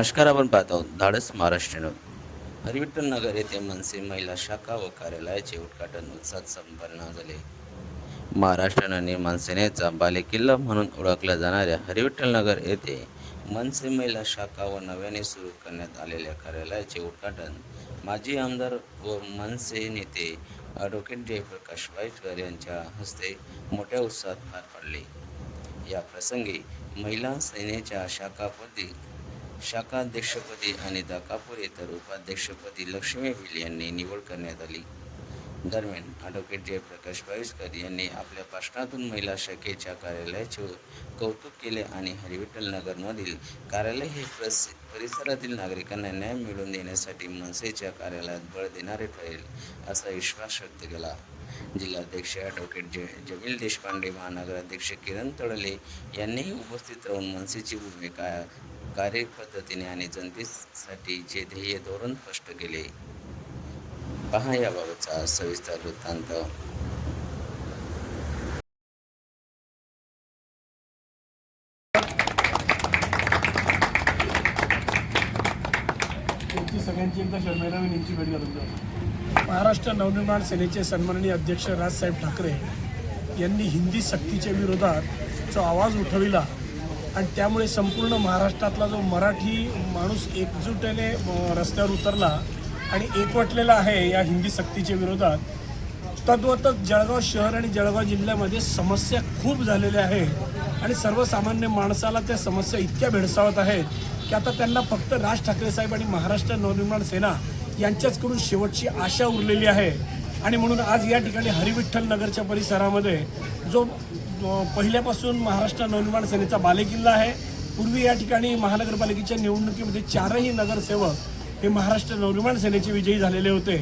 नमस्कार आपण पाहत आहोत धाडस महाराष्ट्र हरिविठ्ठल नगर येथे मनसे महिला शाखा व कार्यालयाचे उद्घाटन उत्साहात संपन्न झाले. महाराष्ट्र आणि सेनेचा बालेकिल्ला म्हणून ओळखल्या जाणाऱ्या हरिविठ्ठल नगर येथे मनसे महिला शाखा व नव्याने सुरू करण्यात आलेल्या कार्यालयाचे उद्घाटन माजी आमदार व मनसे नेते ॲडव्होकेट जयप्रकाश वाईटकर यांच्या हस्ते मोठ्या उत्साहात पार पडले. या प्रसंगी महिला सेनेच्या शाखापदी शाखाध्यक्षपदी अनिता कापुरे तर उपाध्यक्षपदी लक्ष्मी भिल यांनी निवड करण्यात आली. दरम्यान ॲडव्होकेट जयप्रकाश पाविस्कर यांनी आपल्या भाषणातून महिला शाखेच्या कार्यालयाचे कौतुक केले आणि हरिविठ्ठल नगरमधील कार्यालय हे प्रस परिसरातील नागरिकांना न्याय मिळवून देण्यासाठी मनसेच्या कार्यालयात बळ देणारे ठरेल असा विश्वास व्यक्त केला. जिल्हाध्यक्ष ॲडव्होकेट ज जमील देशपांडे महानगराध्यक्ष किरण तळले यांनीही उपस्थित राहून मनसेची भूमिका कार्यपद्धतीने आणि जनतेसाठीचे ध्येय धोरण स्पष्ट केले. पहा याबाबतचा सविस्तर वृत्तांत. सगळ्यांची एकदा भेट घालून महाराष्ट्र नवनिर्माण सेनेचे सन्माननीय अध्यक्ष राजसाहेब ठाकरे यांनी हिंदी सक्तीच्या विरोधात जो आवाज उठविला आणि त्यामुळे संपूर्ण महाराष्ट्रातला जो मराठी माणूस एकजुटीने रस्त्यावर उतरला आणि एकवटलेला आहे या हिंदी सक्तीच्या विरोधात तद्वतच जळगाव शहर आणि जळगाव जिल्ह्यामध्ये समस्या खूप झालेल्या आहेत आणि सर्वसामान्य माणसाला त्या समस्या इतक्या भेडसावत आहेत की आता त्यांना फक्त राज ठाकरे साहेब आणि महाराष्ट्र नवनिर्माण सेना यांच्याचकडून शेवटची आशा उरलेली आहे. आणि म्हणून आज या ठिकाणी हरिविठ्ठल नगरच्या परिसरामध्ये जो पहिल्यापासून महाराष्ट्र नवनिर्माण सेनेचा बालेकिल्ला आहे पूर्वी या ठिकाणी महानगरपालिकेच्या निवडणुकीमध्ये चारही नगरसेवक हे महाराष्ट्र नवनिर्माण सेनेचे विजयी झालेले होते.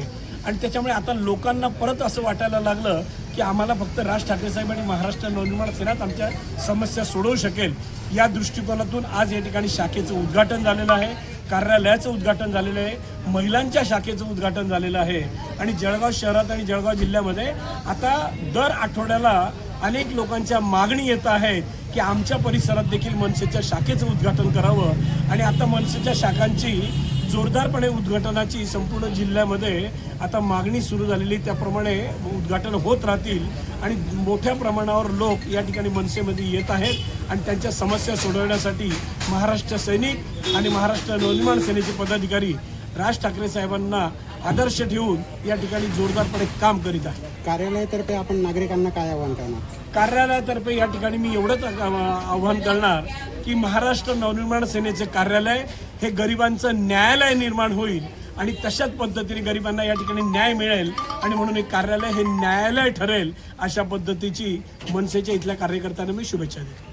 आणि त्याच्यामुळे आता लोकांना परत असं वाटायला लागलं की आम्हाला फक्त राज ठाकरे साहेब आणि महाराष्ट्र नवनिर्माण सेनाच आमच्या समस्या सोडवू शकेल. या दृष्टिकोनातून आज या ठिकाणी शाखेचं उद्घाटन झालेलं आहे कार्यालयाचं उद्घाटन झालेलं आहे. महिलांच्या शाखेचं उद्घाटन झालेलं आहे. आणि जळगाव शहरात आणि जळगाव जिल्ह्यामध्ये आता दर आठवड्याला अनेक लोकांच्या मागणी येत आहेत की आमच्या परिसरात देखील मनसेच्या शाखेचं उद्घाटन करावं. आणि आता मनसेच्या शाखांची जोरदारपणे उद्घाटनाची संपूर्ण जिल्ह्यामध्ये आता मागणी सुरू झालेली त्याप्रमाणे उद्घाटन होत राहतील. आणि मोठ्या प्रमाणावर लोक या ठिकाणी मनसेमध्ये येत आहेत. आणि त्यांच्या समस्या सोडवण्यासाठी महाराष्ट्र सैनिक आणि महाराष्ट्र नवनिर्माण सेनेचे पदाधिकारी राज ठाकरे साहेबांना आदर्श ठेवून या ठिकाणी जोरदारपणे काम करीत आहे. कार्यालयातर्फे आपण नागरिकांना काय आवाहन करणार? कार्यालयातर्फे या ठिकाणी मी एवढंच आव्हान करणार की महाराष्ट्र नवनिर्माण सेनेचे कार्यालय हे गरिबांचं न्यायालय निर्माण होईल आणि तशाच पद्धतीने गरिबांना या ठिकाणी न्याय मिळेल आणि म्हणून हे कार्यालय हे न्यायालय ठरेल अशा पद्धतीची मनसेच्या इथल्या कार्यकर्त्यांना मी शुभेच्छा देतो.